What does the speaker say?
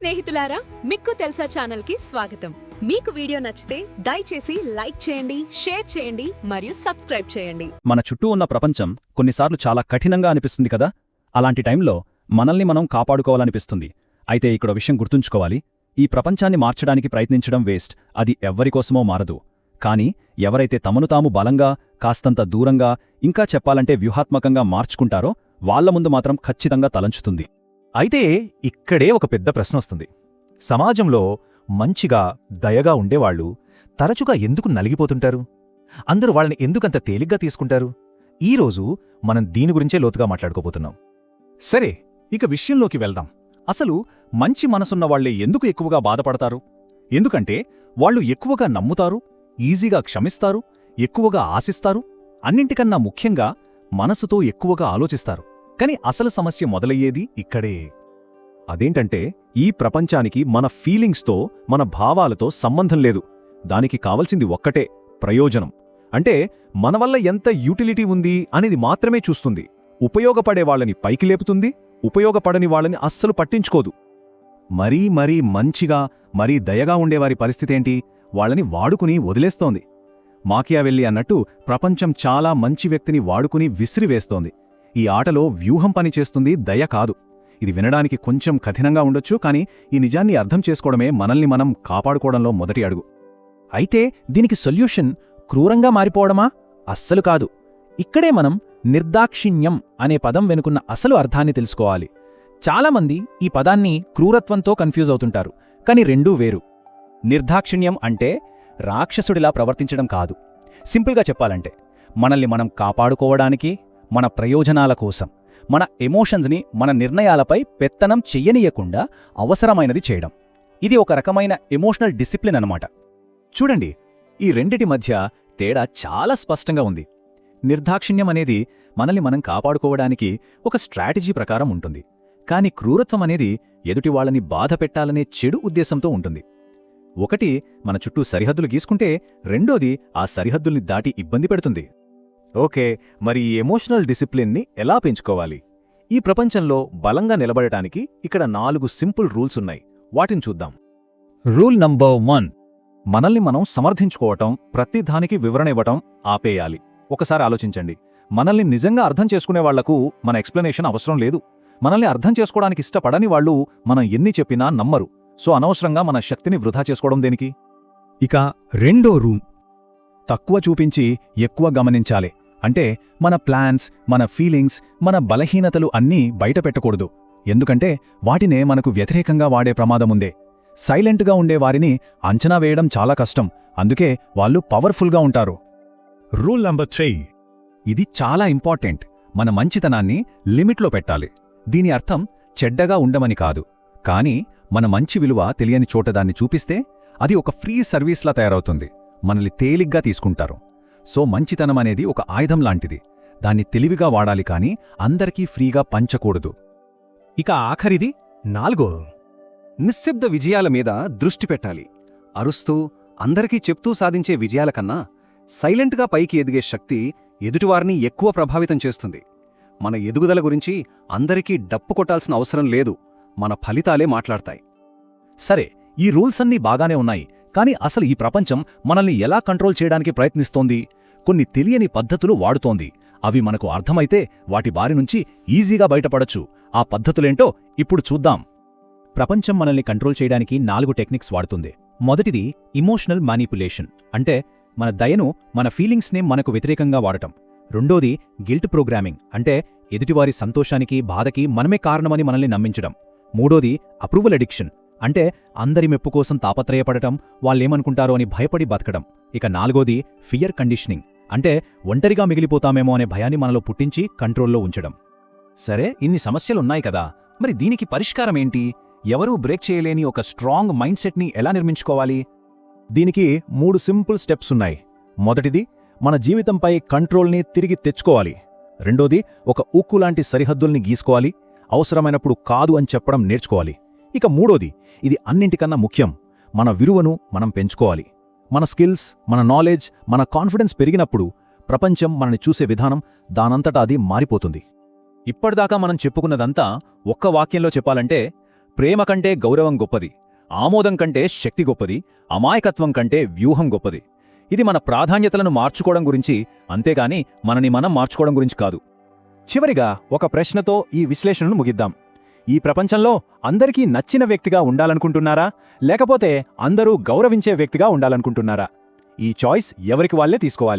స్నేహితులారా మిక్కు తెలుసా ఛానల్కి స్వాగతం. మీకు వీడియో నచ్చితే దయచేసి లైక్ చేయండి షేర్ చేయండి మరియు సబ్స్క్రైబ్ చేయండి. మన చుట్టూ ఉన్న ప్రపంచం కొన్నిసార్లు చాలా కఠినంగా అనిపిస్తుంది కదా? అలాంటి టైంలో మనల్ని మనం కాపాడుకోవాలనిపిస్తుంది. అయితే ఇక్కడ విషయం గుర్తుంచుకోవాలి. ఈ ప్రపంచాన్ని మార్చడానికి ప్రయత్నించడం వేస్ట్. అది ఎవ్వరికోసమో మారదు. కానీ ఎవరైతే తమను తాము బలంగా కాస్తంత దూరంగా ఇంకా చెప్పాలంటే వ్యూహాత్మకంగా మార్చుకుంటారో వాళ్ళ ముందు మాత్రం ఖచ్చితంగా తలంచుతుంది. అయితే ఇక్కడే ఒక పెద్ద ప్రశ్న వస్తుంది. సమాజంలో మంచిగా దయగా ఉండేవాళ్ళు తరచుగా ఎందుకు నలిగిపోతుంటారు? అందరూ వాళ్ళని ఎందుకంత తేలిగ్గా తీసుకుంటారు? ఈరోజు మనం దీని గురించే లోతుగా మాట్లాడుకోబోతున్నాం. సరే ఇక విషయంలోకి వెళ్దాం. అసలు మంచి మనసున్న వాళ్ళే ఎందుకు ఎక్కువగా బాధపడతారు? ఎందుకంటే వాళ్ళు ఎక్కువగా నమ్ముతారు ఈజీగా క్షమిస్తారు ఎక్కువగా ఆశిస్తారు అన్నింటికన్నా ముఖ్యంగా మనసుతో ఎక్కువగా ఆలోచిస్తారు. కాని అసలు సమస్య మొదలయ్యేది ఇక్కడే. అదేంటంటే ఈ ప్రపంచానికి మన ఫీలింగ్స్తో మన భావాలతో సంబంధం లేదు. దానికి కావలసింది ఒక్కటే ప్రయోజనం. అంటే మన వల్ల ఎంత యూటిలిటీ ఉంది అనేది మాత్రమే చూస్తుంది. ఉపయోగపడే వాళ్ళని పైకి లేపుతుంది ఉపయోగపడని వాళ్ళని అస్సలు పట్టించుకోదు. మరీ మరీ మంచిగా మరీ దయగా ఉండేవారి పరిస్థితేంటి వాళ్ళని వాడుకుని వదిలేస్తోంది. మాకియా వెళ్ళి అన్నట్టు ప్రపంచం చాలా మంచి వ్యక్తిని వాడుకుని విసిరివేస్తోంది. ఈ ఆటలో వ్యూహం పనిచేస్తుంది దయ కాదు. ఇది వినడానికి కొంచెం కఠినంగా ఉండొచ్చు కానీ ఈ నిజాన్ని అర్థం చేసుకోవడమే మనల్ని మనం కాపాడుకోవడంలో మొదటి అడుగు. అయితే దీనికి సొల్యూషన్ క్రూరంగా మారిపోవడమా? అస్సలు కాదు. ఇక్కడే మనం నిర్దాక్షిణ్యం అనే పదం వెనుకున్న అసలు అర్థాన్ని తెలుసుకోవాలి. చాలామంది ఈ పదాన్ని క్రూరత్వంతో కన్ఫ్యూజ్ అవుతుంటారు కాని రెండూ వేరు. నిర్దాక్షిణ్యం అంటే రాక్షసుడిలా ప్రవర్తించడం కాదు. సింపుల్గా చెప్పాలంటే మనల్ని మనం కాపాడుకోవడానికి మన ప్రయోజనాల కోసం మన ఎమోషన్స్ని మన నిర్ణయాలపై పెత్తనం చెయ్యనీయకుండా అవసరమైనది చేయడం. ఇది ఒక రకమైన ఎమోషనల్ డిసిప్లిన్ అన్నమాట. చూడండి ఈ రెండిటి మధ్య తేడా చాలా స్పష్టంగా ఉంది. నిర్దాక్షిణ్యం అనేది మనల్ని మనం కాపాడుకోవడానికి ఒక స్ట్రాటజీ ప్రకారం ఉంటుంది. కాని క్రూరత్వం అనేది ఎదుటివాళ్ళని బాధ పెట్టాలనే చెడు ఉద్దేశంతో ఉంటుంది. ఒకటి మన చుట్టూ సరిహద్దులు గీసుకుంటే రెండోది ఆ సరిహద్దుల్ని దాటి ఇబ్బంది పెడుతుంది. ఓకే మరి ఈ ఎమోషనల్ డిసిప్లిన్ని ఎలా పెంచుకోవాలి? ఈ ప్రపంచంలో బలంగా నిలబడటానికి ఇక్కడ నాలుగు సింపుల్ రూల్స్ ఉన్నాయి. వాటిని చూద్దాం. రూల్ నంబర్ వన్ మనల్ని మనం సమర్థించుకోవటం ప్రతిదానికి వివరణ ఇవ్వటం ఆపేయాలి. ఒకసారి ఆలోచించండి. మనల్ని నిజంగా అర్థం చేసుకునే వాళ్ళకు మన ఎక్స్ప్లెనేషన్ అవసరం లేదు. మనల్ని అర్థం చేసుకోవడానికి ఇష్టపడని వాళ్ళు మనం ఎన్ని చెప్పినా నమ్మరు. సో అనవసరంగా మన శక్తిని వృధా చేసుకోవడం దేనికి? ఇక రెండో రూల్ తక్కువ చూపించి ఎక్కువ గమనించాలి. అంటే మన ప్లాన్స్ మన ఫీలింగ్స్ మన బలహీనతలు అన్నీ బయటపెట్టకూడదు ఎందుకంటే వాటినే మనకు వ్యతిరేకంగా వాడే ప్రమాదముందే సైలెంట్గా ఉండే వారిని అంచనా వేయడం చాలా కష్టం. అందుకే వాళ్ళు పవర్ఫుల్గా ఉంటారు. రూల్ నంబర్ త్రీ ఇది చాలా ఇంపార్టెంట్ మన మంచితనాన్ని లిమిట్లో పెట్టాలి. దీని అర్థం చెడ్డగా ఉండమని కాదు. కానీ మన మంచి విలువ తెలియని చోట దాన్ని చూపిస్తే అది ఒక ఫ్రీ సర్వీస్లా తయారవుతుంది. మనల్ని తేలిగ్గా తీసుకుంటారు. సో మంచితనం అనేది ఒక ఆయుధం లాంటిది. దాన్ని తెలివిగా వాడాలి కాని అందరికీ ఫ్రీగా పంచకూడదు. ఇక ఆఖరిది నాలుగో. నిశ్శబ్ద విజయాల మీద దృష్టి పెట్టాలి. అరుస్తూ అందరికీ చెప్తూ సాధించే విజయాల కన్నా సైలెంట్గా పైకి ఎదిగే శక్తి ఎదుటివారిని ఎక్కువ ప్రభావితం చేస్తుంది. మన ఎదుగుదల గురించి అందరికీ డప్పు కొట్టాల్సిన అవసరం లేదు. మన ఫలితాలే మాట్లాడతాయి. సరే ఈ రూల్స్ అన్నీ బాగానే ఉన్నాయి. కానీ అసలు ఈ ప్రపంచం మనల్ని ఎలా కంట్రోల్ చేయడానికి ప్రయత్నిస్తోంది? కొన్ని తెలియని పద్ధతులు వాడుతోంది. అవి మనకు అర్థమైతే వాటి బారి నుంచి ఈజీగా బయటపడచ్చు. ఆ పద్ధతులేంటో ఇప్పుడు చూద్దాం. ప్రపంచం మనల్ని కంట్రోల్ చేయడానికి నాలుగు టెక్నిక్స్ వాడుతుంది. మొదటిది ఇమోషనల్ మానిపులేషన్ అంటే మన దయను మన ఫీలింగ్స్నే మనకు వ్యతిరేకంగా వాడటం. రెండోది గిల్ట్ ప్రోగ్రామింగ్. అంటే ఎదుటివారి సంతోషానికి బాధకి మనమే కారణమని మనల్ని నమ్మించడం. మూడోది అప్రూవల్ అడిక్షన్. అంటే అందరి మెప్పు కోసం తాపత్రయపడటం వాళ్ళేమనుకుంటారో అని భయపడి బతకడం. ఇక నాలుగోది ఫియర్ కండిషనింగ్. అంటే ఒంటరిగా మిగిలిపోతామేమో అనే భయాన్ని మనలో పుట్టించి కంట్రోల్లో ఉంచడం. సరే ఇన్ని సమస్యలున్నాయి కదా మరి దీనికి పరిష్కారమేంటి ఎవరూ బ్రేక్ చేయలేని ఒక స్ట్రాంగ్ మైండ్ సెట్ని ఎలా నిర్మించుకోవాలి? దీనికి మూడు సింపుల్ స్టెప్స్ ఉన్నాయి. మొదటిది మన జీవితంపై కంట్రోల్ని తిరిగి తెచ్చుకోవాలి. రెండోది ఒక ఉక్కులాంటి సరిహద్దుల్ని గీసుకోవాలి. అవసరమైనప్పుడు కాదు అని చెప్పడం నేర్చుకోవాలి. ఇక మూడోది ఇది అన్నింటికన్నా ముఖ్యం మన విలువను మనం పెంచుకోవాలి. మన స్కిల్స్ మన నాలెడ్జ్ మన కాన్ఫిడెన్స్ పెరిగినప్పుడు ప్రపంచం మనని చూసే విధానం దానంతటా అది మారిపోతుంది. ఇప్పటిదాకా మనం చెప్పుకున్నదంతా ఒక్క వాక్యంలో చెప్పాలంటే ప్రేమ కంటే గౌరవం గొప్పది ఆమోదం కంటే శక్తి గొప్పది అమాయకత్వం కంటే వ్యూహం గొప్పది. ఇది మన ప్రాధాన్యతలను మార్చుకోవడం గురించి అంతేగాని మనని మనం మార్చుకోవడం గురించి కాదు. చివరిగా ఒక ప్రశ్నతో ఈ విశ్లేషణను ముగిద్దాం. ఈ ప్రపంచంలో అందరికీ నచ్చిన వ్యక్తిగా ఉండాలనుకుంటున్నారా? లేకపోతే అందరూ గౌరవించే వ్యక్తిగా ఉండాలనుకుంటున్నారా? ఈ చాయిస్ ఎవరికి వాళ్ళే తీసుకోవాలి.